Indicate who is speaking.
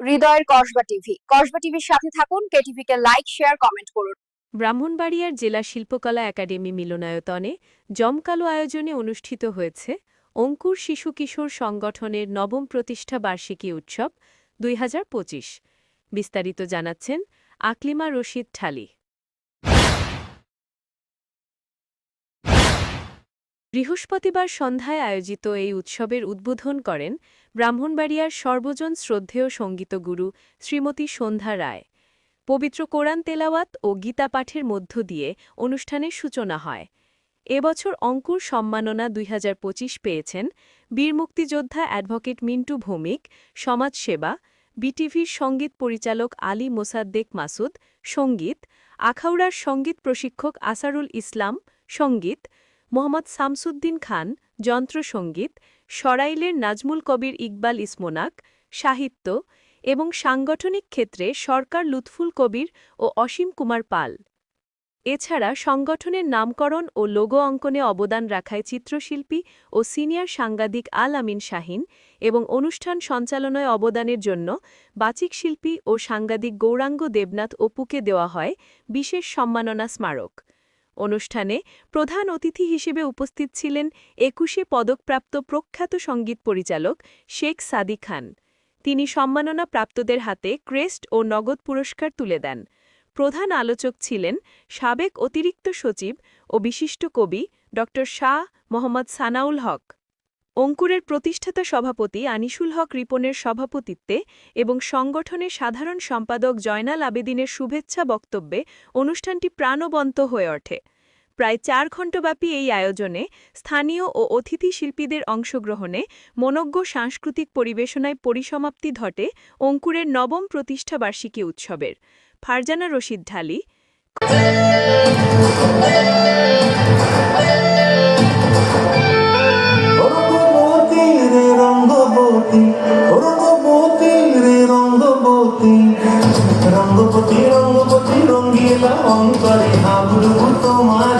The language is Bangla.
Speaker 1: হৃদয়ের কসবা টিভি। কসবা টিভির সাথে থাকুন, কেটিভিকে লাইক, শেয়ার, কমেন্ট করুন।
Speaker 2: ব্রাহ্মণবাড়িয়ার জেলা শিল্পকলা একাডেমি মিলনায়তনে জমকালো আয়োজনে অনুষ্ঠিত হয়েছে অঙ্কুর শিশু কিশোর সংগঠনের নবম প্রতিষ্ঠা বার্ষিকী উৎসব দুই হাজার পঁচিশ। বিস্তারিত জানাচ্ছেন আকলিমা রশিদ ঠালি। বৃহস্পতিবার সন্ধ্যায় আয়োজিত এই উৎসবের উদ্বোধন করেন ব্রাহ্মণবাড়িয়ার সর্বজন শ্রদ্ধেয় সঙ্গীতগুরু শ্রীমতী সন্ধ্যা রায়। পবিত্র কোরআন তেলাওয়াত ও গীতা পাঠের মধ্য দিয়ে অনুষ্ঠানের সূচনা হয়। এবছর অঙ্কুর সম্মাননা দুই হাজার পঁচিশ পেয়েছেন বীর মুক্তিযোদ্ধা অ্যাডভোকেট মিন্টু ভৌমিক, সমাজসেবা, বিটিভির সংগীত পরিচালক আলী মোসাদ্দেক মাসুদ, সংগীত, আখাউড়ার সংগীত প্রশিক্ষক আসারুল ইসলাম, সংগীত মোহাম্মদ শামসুদ্দিন খান যন্ত্রসঙ্গীত সরাইলের নাজমুল কবির ইকবাল ইসমোনাক, সাহিত্য এবং সাংগঠনিক ক্ষেত্রে সরকার লুৎফুল কবির ও অসীম কুমার পাল। এছাড়া সংগঠনের নামকরণ ও লোগো অঙ্কনে অবদান রাখায় চিত্রশিল্পী ও সিনিয়র সাংবাদিক আল আমিন শাহিন এবং অনুষ্ঠান সঞ্চালনায় অবদানের জন্য বাচিক শিল্পী ও সাংবাদিক গৌরাঙ্গ দেবনাথ অপুকে দেওয়া হয় বিশেষ সম্মাননা স্মারক। অনুষ্ঠানে প্রধান অতিথি হিসেবে উপস্থিত ছিলেন একুশে পদকপ্রাপ্ত প্রখ্যাত সংগীত পরিচালক শেখ সাদি খান। তিনি সম্মাননা প্রাপ্তদের হাতে ক্রেস্ট ও নগদ পুরস্কার তুলে দেন। প্রধান আলোচক ছিলেন সাবেক অতিরিক্ত সচিব ও বিশিষ্ট কবি ড শাহ মোহাম্মদ সানাউল হক। অঙ্কুরের প্রতিষ্ঠাতা সভাপতি আনিসুল হক রিপনের সভাপতিত্বে এবং সংগঠনের সাধারণ সম্পাদক জয়নাল আবেদিনের শুভেচ্ছা বক্তব্যে অনুষ্ঠানটি প্রাণবন্ত হয়ে ওঠে। প্রায় চার ঘণ্টাব্যাপী এই আয়োজনে স্থানীয় ও অতিথি শিল্পীদের অংশগ্রহণে মনজ্ঞ সাংস্কৃতিক পরিবেশনায় পরিসমাপ্তি ঘটে অঙ্কুরের নবম প্রতিষ্ঠাবার্ষিকী উৎসবের। ফারজানা রশিদ ঢালি।
Speaker 3: রঙ্গবতী রঙ্গপতি রঙ্গপতি রঙ্গিলা অঙ্করে হাবুড়ু তোমারি